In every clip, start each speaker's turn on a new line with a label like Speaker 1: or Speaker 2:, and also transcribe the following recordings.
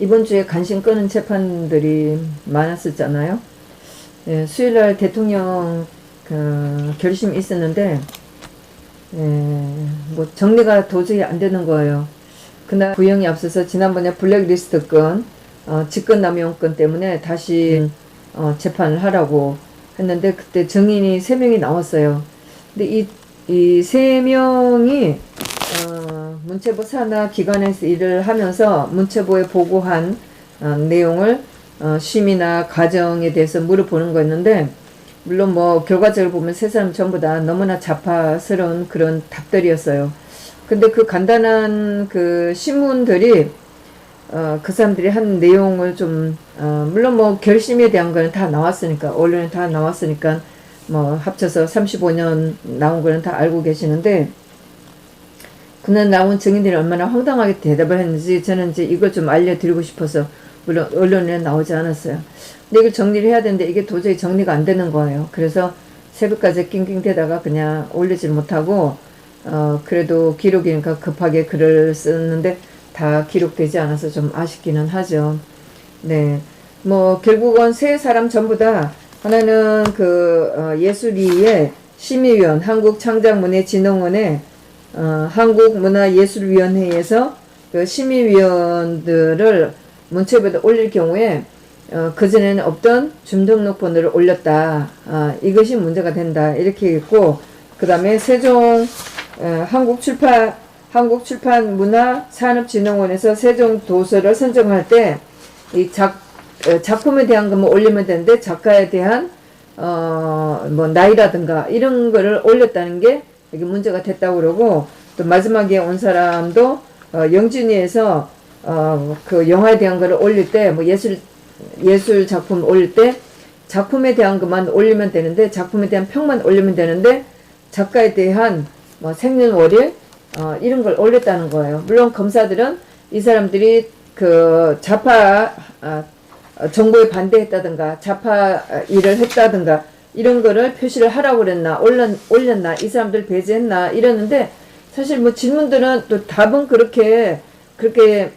Speaker 1: 이번 주에 관심 끄는 재판들이 많았었잖아요. 예, 수요일 날 대통령 그 결심이 있었는데 예, 뭐 정리가 도저히 안 되는 거예요. 그날 구형이 앞서서 지난번에 블랙리스트 건 어, 직권남용권 때문에 다시 어, 재판을 하라고 했는데 그때 증인이 세 명이 나왔어요. 근데 이이세 명이 어, 문체부 산하 기관에서 일을 하면서 문체부에 보고한 어, 내용을 어, 심의나 가정에 대해서 물어보는 거였는데 물론 뭐 결과적으로 보면 세 사람 전부 다 너무나 자파스러운 그런 답들이었어요. 근데 그 간단한 그 신문들이 어, 그 사람들이 한 내용을 좀, 어, 물론 뭐 결심에 대한 거는 다 나왔으니까, 언론에 다 나왔으니까, 뭐 합쳐서 35년 나온 거는 다 알고 계시는데, 그날 나온 증인들이 얼마나 황당하게 대답을 했는지 저는 이제 이걸 좀 알려드리고 싶어서, 물론 언론에 나오지 않았어요. 근데 이걸 정리를 해야 되는데 이게 도저히 정리가 안 되는 거예요. 그래서 새벽까지 낑낑대다가 그냥 올리질 못하고, 어, 그래도 기록이니까 급하게 글을 썼는데, 다 기록되지 않아서 좀 아쉽기는 하죠. 네. 뭐, 결국은 세 사람 전부 다, 하나는 그, 어, 예술위의 심의위원, 한국창작문예진흥원의, 어, 한국문화예술위원회에서 그 심의위원들을 문체부에 올릴 경우에, 어, 그전에는 없던 주민등록번호를 올렸다. 아, 이것이 문제가 된다. 이렇게 했고, 그 다음에 세종, 어, 한국출판, 한국출판문화산업진흥원에서 세종 도서를 선정할 때 이 작, 어, 작품에 대한 것만 올리면 되는데 작가에 대한 어, 뭐 나이라든가 이런 거를 올렸다는 게 이게 문제가 됐다고 그러고 또 마지막에 온 사람도 어, 영진이에서 어, 그 영화에 대한 거를 올릴 때 뭐 예술 예술 작품 올릴 때 작품에 대한 것만 올리면 되는데 작품에 대한 평만 올리면 되는데 작가에 대한 뭐 생년월일 어, 이런 걸 올렸다는 거예요. 물론 검사들은 이 사람들이 그 좌파 아, 어, 정부에 반대했다든가 좌파 일을 했다든가 이런 거를 표시를 하라고 그랬나 올렸, 올렸나 이 사람들 배제했나 이러는데 사실 뭐 질문들은 또 답은 그렇게 그렇게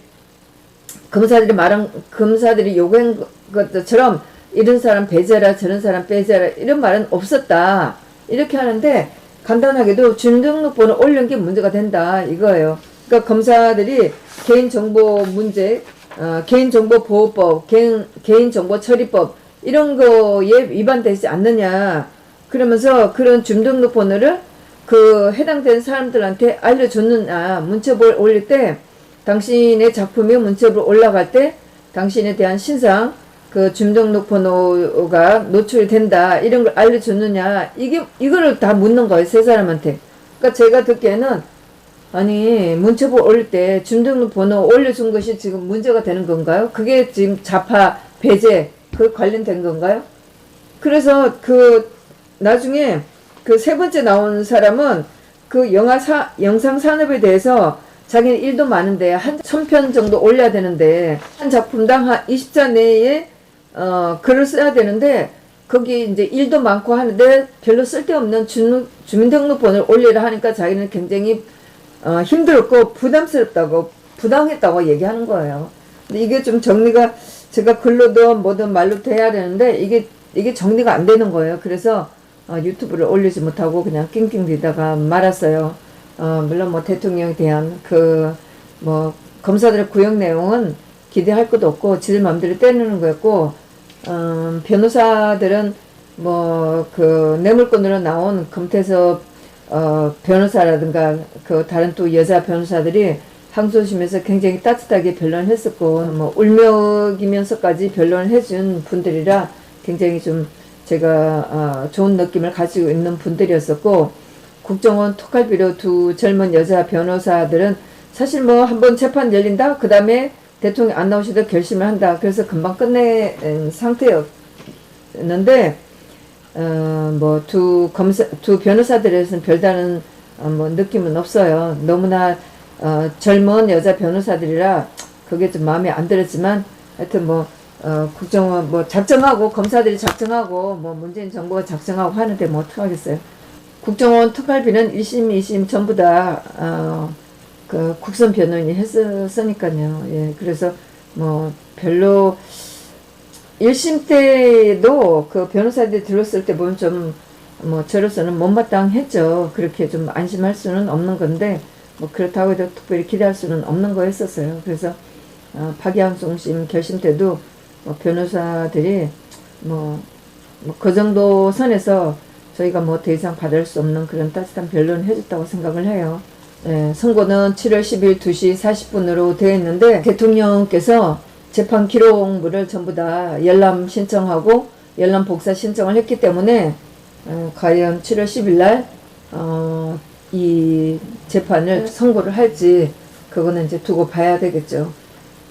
Speaker 1: 검사들이 말한 검사들이 요구한 것처럼 이런 사람 배제라 저런 사람 배제라 이런 말은 없었다 이렇게 하는데 간단하게도 주민등록번호 올린 게 문제가 된다 이거예요. 그러니까 검사들이 개인정보 문제, 어, 개인정보보호법, 개인, 개인정보처리법 이런 거에 위반되지 않느냐 그러면서 그런 주민등록 번호를 그 해당된 사람들한테 알려줬느냐 문체부를 올릴 때 당신의 작품이 문체부로 올라갈 때 당신에 대한 신상 그 주민등록 번호가 노출이 된다 이런 걸 알려줬느냐 이게 이거를 다 묻는 거예요 세 사람한테 그러니까 제가 듣기에는 아니 문체부 올릴 때 주민등록번호 올려준 것이 지금 문제가 되는 건가요? 그게 지금 자파 배제 그 관련된 건가요? 그래서 그 나중에 그 세 번째 나온 사람은 그 영화 사 영상 산업에 대해서 자기는 일도 많은데 한 천 편 정도 올려야 되는데 한 작품당 한 20자 내에 어 글을 써야 되는데 거기 이제 일도 많고 하는데 별로 쓸데없는 주민, 주민등록번호를 올리라 하니까 자기는 굉장히 어, 힘들고 부담스럽다고 부당했다고 얘기하는 거예요. 근데 이게 좀 정리가 제가 글로도 뭐든 말로도 해야 되는데 이게 이게 정리가 안 되는 거예요. 그래서 어, 유튜브를 올리지 못하고 그냥 낑낑대다가 말았어요. 어, 물론 뭐 대통령에 대한 그 뭐 검사들의 구형 내용은 기대할 것도 없고 지들 마음대로 때리는 거였고 어, 변호사들은 뭐 그 뇌물건으로 나온 금태섭 어, 변호사라든가 그 다른 또 여자 변호사들이 항소심에서 굉장히 따뜻하게 변론을 했었고 뭐 울먹이면서까지 변론을 해준 분들이라 굉장히 좀 제가 어, 좋은 느낌을 가지고 있는 분들이었었고 국정원 톡할비로 두 젊은 여자 변호사들은 사실 뭐 한번 재판 열린다 그 다음에 대통령 안 나오시도 결심을 한다 그래서 금방 끝낸 상태였는데 어, 뭐, 두 검사, 두 변호사들에서는 별다른, 어, 뭐, 느낌은 없어요. 너무나, 어, 젊은 여자 변호사들이라 그게 좀 마음에 안 들었지만, 하여튼 뭐, 어, 국정원, 뭐, 작정하고, 검사들이 작정하고, 뭐, 문재인 정부가 작정하고 하는데 뭐, 어떡하겠어요. 국정원 특활비는 1심, 2심 전부 다, 어, 그, 국선 변호인이 했었으니까요. 예, 그래서 뭐 별로 1심 때도 그 변호사들이 들었을 때 보면 좀 뭐 저로서는 못마땅했죠. 그렇게 좀 안심할 수는 없는 건데 뭐 그렇다고 해도 특별히 기대할 수는 없는 거였었어요. 그래서 어, 파기환송심 결심 때도 뭐 변호사들이 뭐그 정도 선에서 저희가 뭐 더 이상 받을 수 없는 그런 따뜻한 변론을 해줬다고 생각을 해요. 예, 선고는 7월 10일 2시 40분으로 되어 있는데 대통령께서 재판 기록물을 전부 다 열람 신청하고 열람 복사 신청을 했기 때문에 어, 과연 7월 10일 날 어, 이 재판을 선고를 할지 그거는 이제 두고 봐야 되겠죠.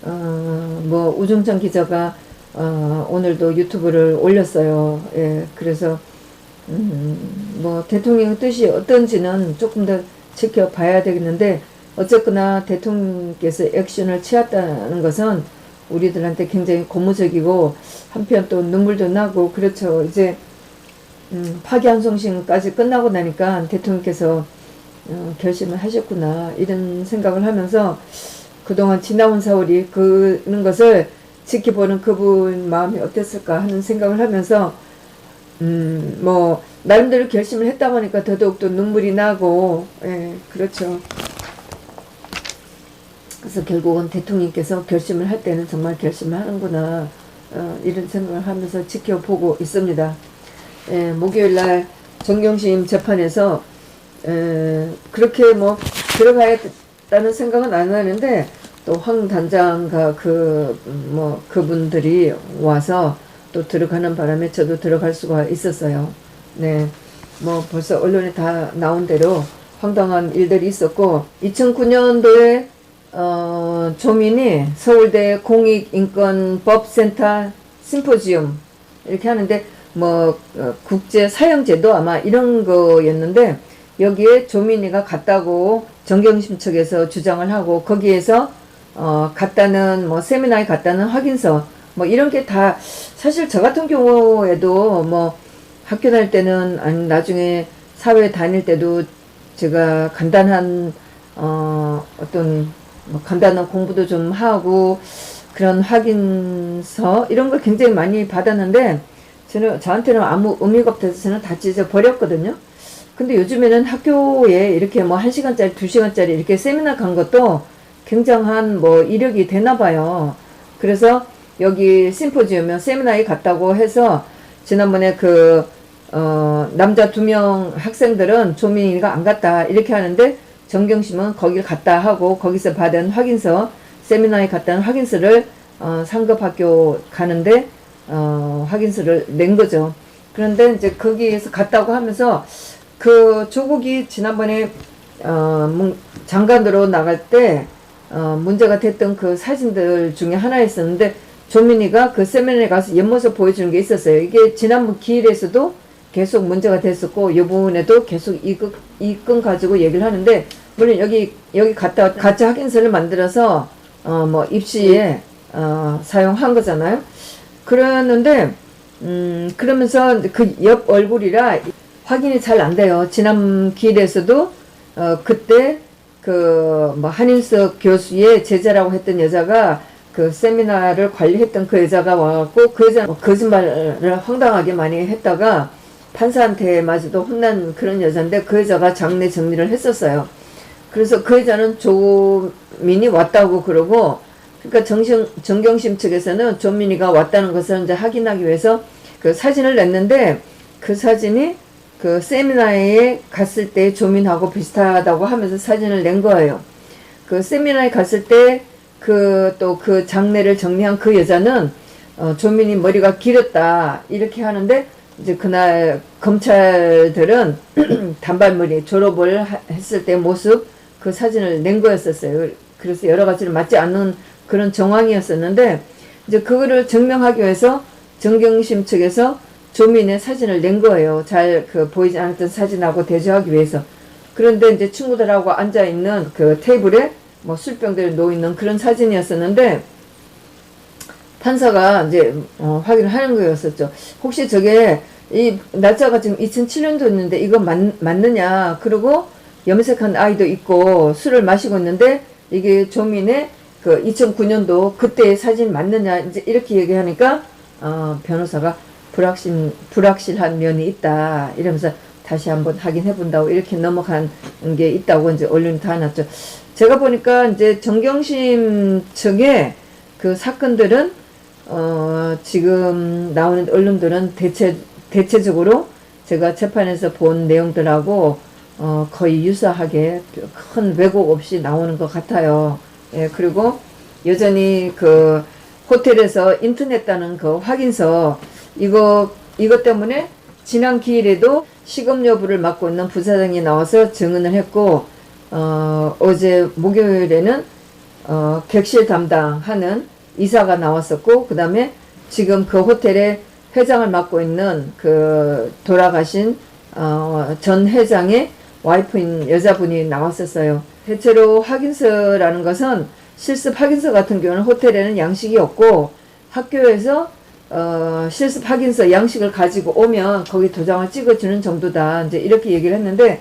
Speaker 1: 어, 뭐 우중천 기자가 어, 오늘도 유튜브를 올렸어요. 예, 그래서 음, 뭐 대통령 뜻이 어떤지는 조금 더 지켜봐야 되겠는데 어쨌거나 대통령께서 액션을 취했다는 것은 우리들한테 굉장히 고무적이고 한편 또 눈물도 나고 그렇죠. 이제 음, 파기환송심까지 끝나고 나니까 대통령께서 어, 결심을 하셨구나 이런 생각을 하면서 그동안 지나온 세월이 그런 것을 지켜보는 그분 마음이 어땠을까 하는 생각을 하면서 음, 뭐, 나름대로 결심을 했다 보니까 더더욱 또 눈물이 나고, 예, 그렇죠. 그래서 결국은 대통령께서 결심을 할 때는 정말 결심을 하는구나, 어, 이런 생각을 하면서 지켜보고 있습니다. 예, 목요일 날 정경심 재판에서, 에, 그렇게 뭐, 들어가야겠다는 생각은 안 하는데, 또 황 단장과 그, 뭐, 그분들이 와서, 또 들어가는 바람에 저도 들어갈 수가 있었어요. 네. 뭐 벌써 언론에 다 나온 대로 황당한 일들이 있었고 2009년도에 어, 조민이 서울대 공익인권법센터 심포지움 이렇게 하는데 뭐 어, 국제 사형제도 아마 이런 거였는데 여기에 조민이가 갔다고 정경심 측에서 주장을 하고 거기에서 어, 갔다는 뭐 세미나에 갔다는 확인서 뭐 이런 게 다 사실 저 같은 경우에도 뭐 학교 다닐 때는 아니 나중에 사회 다닐 때도 제가 간단한 어 어떤 뭐 간단한 공부도 좀 하고 그런 확인서 이런 걸 굉장히 많이 받았는데 저는 저한테는 아무 의미가 없어서 저는 다 찢어 버렸거든요. 근데 요즘에는 학교에 이렇게 뭐 1시간짜리, 2시간짜리 이렇게 세미나 간 것도 굉장한 뭐 이력이 되나 봐요. 그래서 여기 심포지엄에 세미나에 갔다고 해서 지난번에 그, 어, 남자 두 명 학생들은 조민이가 안 갔다 이렇게 하는데 정경심은 거길 갔다 하고 거기서 받은 확인서 세미나에 갔다는 확인서를 어, 상급 학교 가는데 어, 확인서를 낸 거죠. 그런데 이제 거기에서 갔다고 하면서 그 조국이 지난번에 어, 문- 장관으로 나갈 때 어, 문제가 됐던 그 사진들 중에 하나였었는데 조민이가 그 세미나에 가서 옆모습 보여주는 게 있었어요. 이게 지난번 기일에서도 계속 문제가 됐었고 이 부분에도 계속 이건, 이건 가지고 얘기를 하는데 물론 여기 여기 갔다 가짜 확인서를 만들어서 어 뭐 입시에 어 사용한 거잖아요. 그러는데 음 그러면서 그 옆 얼굴이라 확인이 잘 안 돼요. 지난 기일에서도 어 그때 그 뭐 한인석 교수의 제자라고 했던 여자가 그 세미나를 관리했던 그 여자가 와갖고 그 여자 뭐 거짓말을 황당하게 많이 했다가 판사한테 마저도 혼난 그런 여자인데 그 여자가 장례 정리를 했었어요. 그래서 그 여자는 조민이 왔다고 그러고 그러니까 정신, 정경심 측에서는 조민이가 왔다는 것을 이제 확인하기 위해서 그 사진을 냈는데 그 사진이 그 세미나에 갔을 때 조민하고 비슷하다고 하면서 사진을 낸 거예요. 그 세미나에 갔을 때 그또그 장례를 정리한 그 여자는 어, 조민이 머리가 길었다 이렇게 하는데 이제 그날 검찰들은 단발머리 졸업을 하- 했을 때 모습 그 사진을 낸 거였었어요. 그래서 여러 가지로 맞지 않는 그런 정황이었었는데 이제 그거를 증명하기 위해서 정경심 측에서 조민의 사진을 낸 거예요. 잘 그 보이지 않았던 사진하고 대조하기 위해서. 그런데 이제 친구들하고 앉아 있는 그 테이블에 뭐 술병들이 놓여 있는 그런 사진이었었는데 판사가 이제 어, 확인을 하는 거였었죠. 혹시 저게 이 날짜가 지금 2007년도였는데 이거 맞, 맞느냐? 그리고 염색한 아이도 있고 술을 마시고 있는데 이게 조민의 그 2009년도 그때의 사진 맞느냐 이제 이렇게 얘기하니까 어, 변호사가 불확실 불확실한 면이 있다 이러면서 다시 한번 확인해 본다고 이렇게 넘어간 게 있다고 이제 언론이 다 났죠. 제가 보니까 이제 정경심 측의 그 사건들은 어, 지금 나오는 언론들은 대체 대체적으로 제가 재판에서 본 내용들하고 어, 거의 유사하게 큰 왜곡 없이 나오는 것 같아요. 예, 그리고 여전히 그 호텔에서 인터넷 다는 그 확인서 이거 이것 때문에 지난 기일에도 시급 여부를 맡고 있는 부사장이 나와서 증언을 했고 어, 어제 목요일에는 어, 객실 담당하는 이사가 나왔었고 그 다음에 지금 그 호텔에 회장을 맡고 있는 그 돌아가신 어, 전 회장의 와이프인 여자분이 나왔었어요. 대체로 확인서라는 것은 실습 확인서 같은 경우는 호텔에는 양식이 없고 학교에서 어, 실습 확인서 양식을 가지고 오면 거기 도장을 찍어주는 정도다. 이제 이렇게 얘기를 했는데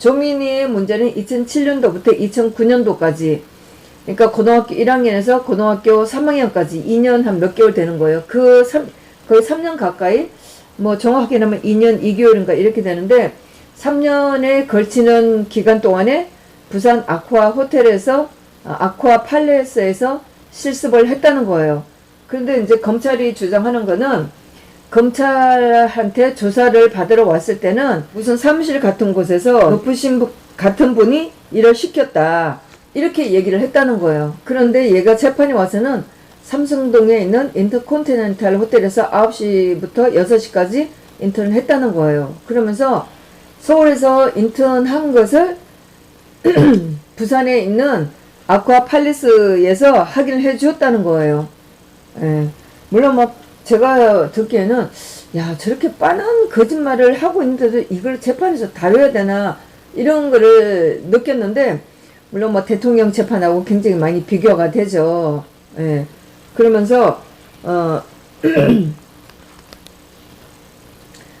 Speaker 1: 조민이의 문제는 2007년도부터 2009년도까지 그러니까 고등학교 1학년에서 고등학교 3학년까지 2년 한 몇 개월 되는 거예요. 그 3, 거의 3년 가까이 뭐 정확하게 하면 2년 2개월인가 이렇게 되는데 3년에 걸치는 기간 동안에 부산 아쿠아 호텔에서 아, 아쿠아 팔레스에서 실습을 했다는 거예요. 그런데 이제 검찰이 주장하는 거는 검찰한테 조사를 받으러 왔을 때는 무슨 사무실 같은 곳에서 높으신 분 같은 분이 일을 시켰다. 이렇게 얘기를 했다는 거예요. 그런데 얘가 재판에 와서는 삼성동에 있는 인터콘티넨탈 호텔에서 9시부터 6시까지 인턴을 했다는 거예요. 그러면서 서울에서 인턴한 것을 부산에 있는 아쿠아 팔리스에서 확인을 해 주었다는 거예요. 예. 물론 뭐 제가 듣기에는 야 저렇게 빤한 거짓말을 하고 있는데도 이걸 재판에서 다뤄야 되나 이런 거를 느꼈는데 물론 뭐 대통령 재판하고 굉장히 많이 비교가 되죠. 예. 그러면서 어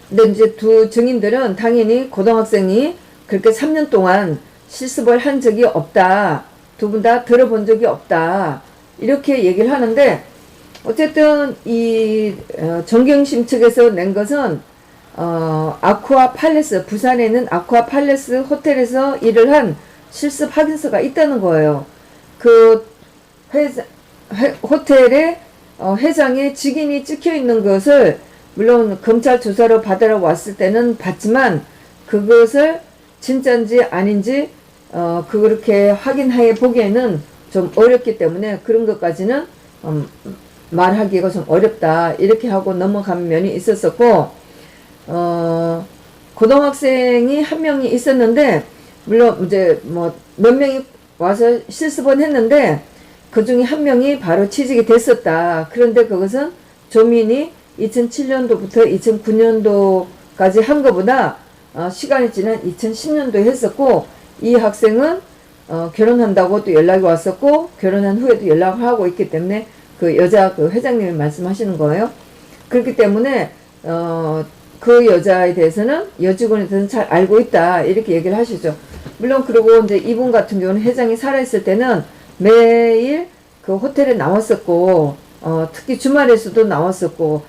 Speaker 1: 근데 이제 두 증인들은 당연히 고등학생이 그렇게 3년 동안 실습을 한 적이 없다. 두 분 다 들어본 적이 없다. 이렇게 얘기를 하는데 어쨌든 이 어, 정경심 측에서 낸 것은 어, 아쿠아 팔레스 부산에 있는 아쿠아 팔레스 호텔에서 일을 한 실습 확인서가 있다는 거예요. 그 회장, 회, 호텔에 어, 회장의 직인이 찍혀 있는 것을 물론 검찰 조사로 받으러 왔을 때는 봤지만 그것을 진짜인지 아닌지 어, 그렇게 확인해 보기에는 좀 어렵기 때문에 그런 것까지는 음, 말하기가 좀 어렵다 이렇게 하고 넘어간 면이 있었었고 어, 고등학생이 한 명이 있었는데 물론 이제 뭐 몇 명이 와서 실습은 했는데 그 중에 한 명이 바로 취직이 됐었다. 그런데 그것은 조민이 2007년도부터 2009년도까지 한 것보다 어, 시간이 지난 2010년도에 했었고 이 학생은 어, 결혼한다고 또 연락이 왔었고 결혼한 후에도 연락을 하고 있기 때문에 그 여자 그 회장님이 말씀하시는 거예요. 그렇기 때문에 어, 그 여자에 대해서는 여직원에 대해서는 잘 알고 있다 이렇게 얘기를 하시죠. 물론 그리고 이제 이분 같은 경우는 회장이 살아있을 때는 매일 그 호텔에 나왔었고 어, 특히 주말에서도 나왔었고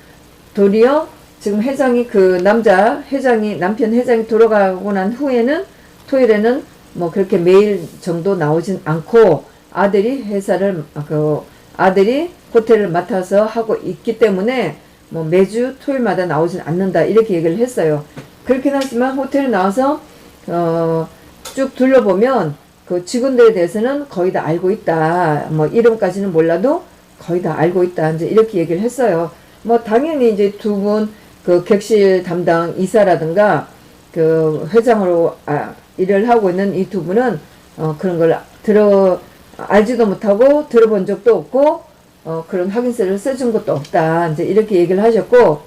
Speaker 1: 도리어 지금 회장이 그 남자 회장이 남편 회장이 돌아가고 난 후에는 토요일에는 뭐 그렇게 매일 정도 나오진 않고 아들이 회사를 그 아들이 호텔을 맡아서 하고 있기 때문에 뭐 매주 토요일마다 나오진 않는다 이렇게 얘기를 했어요. 그렇긴 하지만 호텔에 나와서 어, 쭉 둘러보면 그 직원들에 대해서는 거의 다 알고 있다. 뭐 이름까지는 몰라도 거의 다 알고 있다. 이제 이렇게 얘기를 했어요. 뭐 당연히 이제 두 분 그 객실 담당 이사라든가 그 회장으로 아, 일을 하고 있는 이 두 분은 어, 그런 걸 들어 알지도 못하고 들어본 적도 없고 어, 그런 확인서를 써준 것도 없다. 이제 이렇게 얘기를 하셨고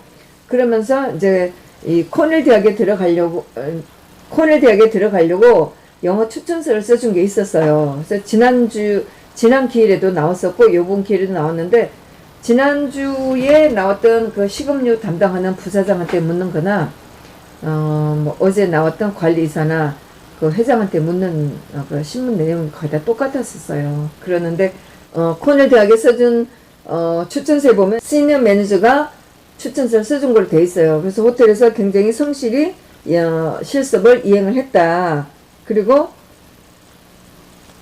Speaker 1: 그러면서 이제 이 코넬 대학에 들어가려고 어, 코넬 대학에 들어가려고 영어 추천서를 써준 게 있었어요. 그래서 지난주 지난 기일에도 나왔었고 요번 기일에도 나왔는데 지난주에 나왔던 그 식음료 담당하는 부사장한테 묻는 거나 어, 뭐 어제 나왔던 관리이사나 그 회장한테 묻는 어, 그 신문 내용이 거의 다 똑같았었어요. 그러는데 어, 코넬 대학에 써준 어, 추천서에 보면 시니어 매니저가 추천서를 써준 걸로 돼 있어요. 그래서 호텔에서 굉장히 성실히 어, 실습을 이행을 했다. 그리고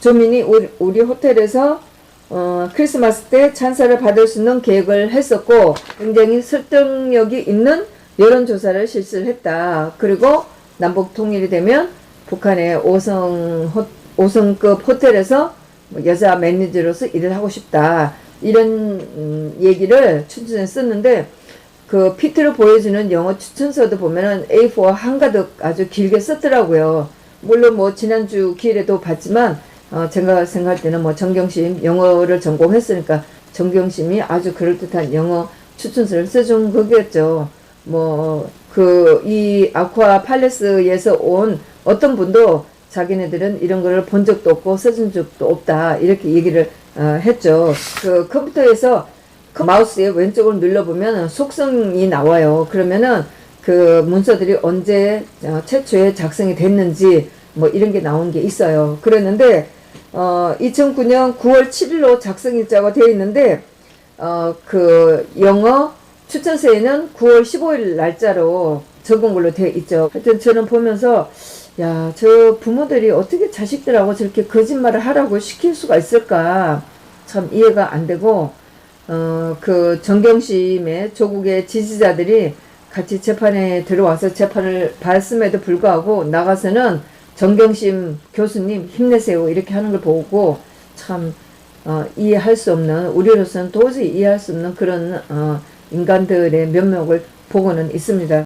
Speaker 1: 조민이 우리, 우리 호텔에서 어, 크리스마스 때 찬사를 받을 수 있는 계획을 했었고 굉장히 설득력이 있는 여론조사를 실시를 했다. 그리고 남북 통일이 되면 북한의 5성, 호, 5성급 호텔에서 뭐 여자 매니저로서 일을 하고 싶다. 이런 음, 얘기를 추천에 썼는데 그 피트로 보여주는 영어 추천서도 보면은 A4 한가득 아주 길게 썼더라고요. 물론 뭐 지난주 기회에도 봤지만 어, 제가 생각할 때는 뭐 정경심 영어를 전공했으니까 정경심이 아주 그럴듯한 영어 추천서를 써준 거겠죠. 뭐 그 이 아쿠아 팔레스에서 온 어떤 분도 자기네들은 이런 거를 본 적도 없고 써준 적도 없다 이렇게 얘기를 어, 했죠. 그 컴퓨터에서 그 마우스의 왼쪽을 눌러보면 속성이 나와요. 그러면은 그 문서들이 언제 어, 최초에 작성이 됐는지 뭐 이런 게 나온 게 있어요. 그랬는데 어 2009년 9월 7일로 작성일자가 되어 있는데 어 그 영어 추천서에는 9월 15일 날짜로 적은 걸로 되어 있죠. 하여튼 저는 보면서 야, 저 부모들이 어떻게 자식들하고 저렇게 거짓말을 하라고 시킬 수가 있을까? 참 이해가 안 되고, 어, 그 정경심의 조국의 지지자들이 같이 재판에 들어와서 재판을 받았음에도 불구하고 나가서는 정경심 교수님 힘내세요 이렇게 하는 걸 보고 참 어, 이해할 수 없는 우리로서는 도저히 이해할 수 없는 그런 어, 인간들의 면목을 보고는 있습니다.